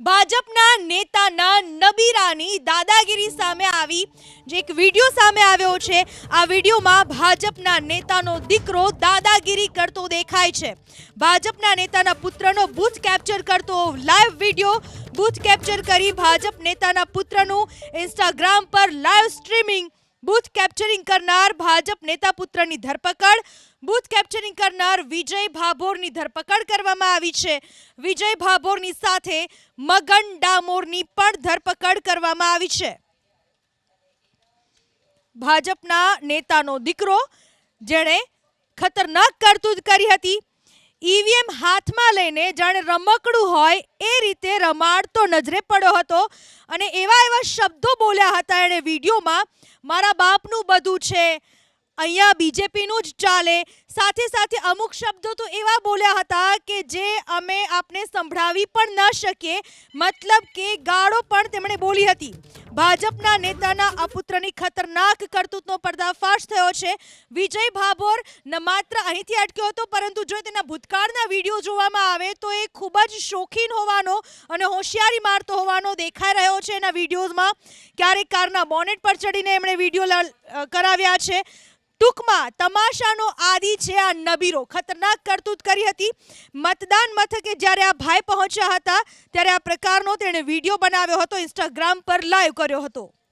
ભાજપના નેતાના નબીરાની દાદાગીરી સામે આવી. જે એક વીડિયો સામે આવ્યો છે, આ વિડીયોમાં ભાજપના નેતાનો દીકરો દાદાગીરી કરતો દેખાય છે. ભાજપના નેતાના પુત્રનો બૂથ કેપ્ચર કરતો લાઈવ વીડિયો બૂથ કેપ્ચર કરી ભાજપ નેતાના પુત્રનું ઇન્સ્ટાગ્રામ પર લાઈવ સ્ટ્રીમિંગ બૂથ કેપ્ચરિંગ કરનાર ભાજપ નેતા પુત્રની ધરપકડ. બૂથ કેપ્ચરિંગ કરનાર વિજય ભાભોરની ધરપકડ કરવામાં આવી છે. વિજય ભાભોરની સાથે મગન ડામોરની પણ ધરપકડ કરવામાં આવી છે. ભાજપના નેતાનો દીકરો, જેણે ખતરનાક કરતૂત કરી હતી. ઈવીએમ હાથમાં લઈને જાણે રમકડું હોય એ રીતે રમાડતો નજરે પડ્યો હતો અને એવા એવા શબ્દો બોલ્યા હતા એણે વિડીયોમાં, મારા બાપનું બધું છે, અહીંયા બીજેપીનું જ ચાલે. સાથે સાથે અમુક શબ્દો તો એવા બોલ્યા હતા કે જે અમે આપને સંભળાવી પણ ન શકીએ, મતલબ કે ગાળો પણ તેમણે બોલી હતી. ભાજપના નેતાના અપુત્રની ખતરનાક કરતૂતનો પર્દાફાશ થયો છે. વિજય ભાભોર ન માત્ર અહીંથી અટક્યો હતો, પરંતુ જો તેના ભૂતકાળના વીડિયો જોવામાં આવે તો એ ખૂબ જ શોખીન હોવાનો અને હોશિયારી મારતો હોવાનો દેખાઈ રહ્યો છે એના વિડીયોઝમાં. ક્યારેક કારના બોનેટ પર ચડીને એમણે વીડિયો કરાવ્યા છે. ટૂંકમાં તમાશાનો આદિ છે આ નબીરો. ખતરનાક કરતૂત કરી હતી. મતદાન મથકે જ્યારે આ ભાઈ પહોંચ્યા હતા, ત્યારે આ પ્રકારનો તેણે વીડિયો બનાવ્યો હતો ઇન્સ્ટાગ્રામ પર લાઈવ કર્યો હતો.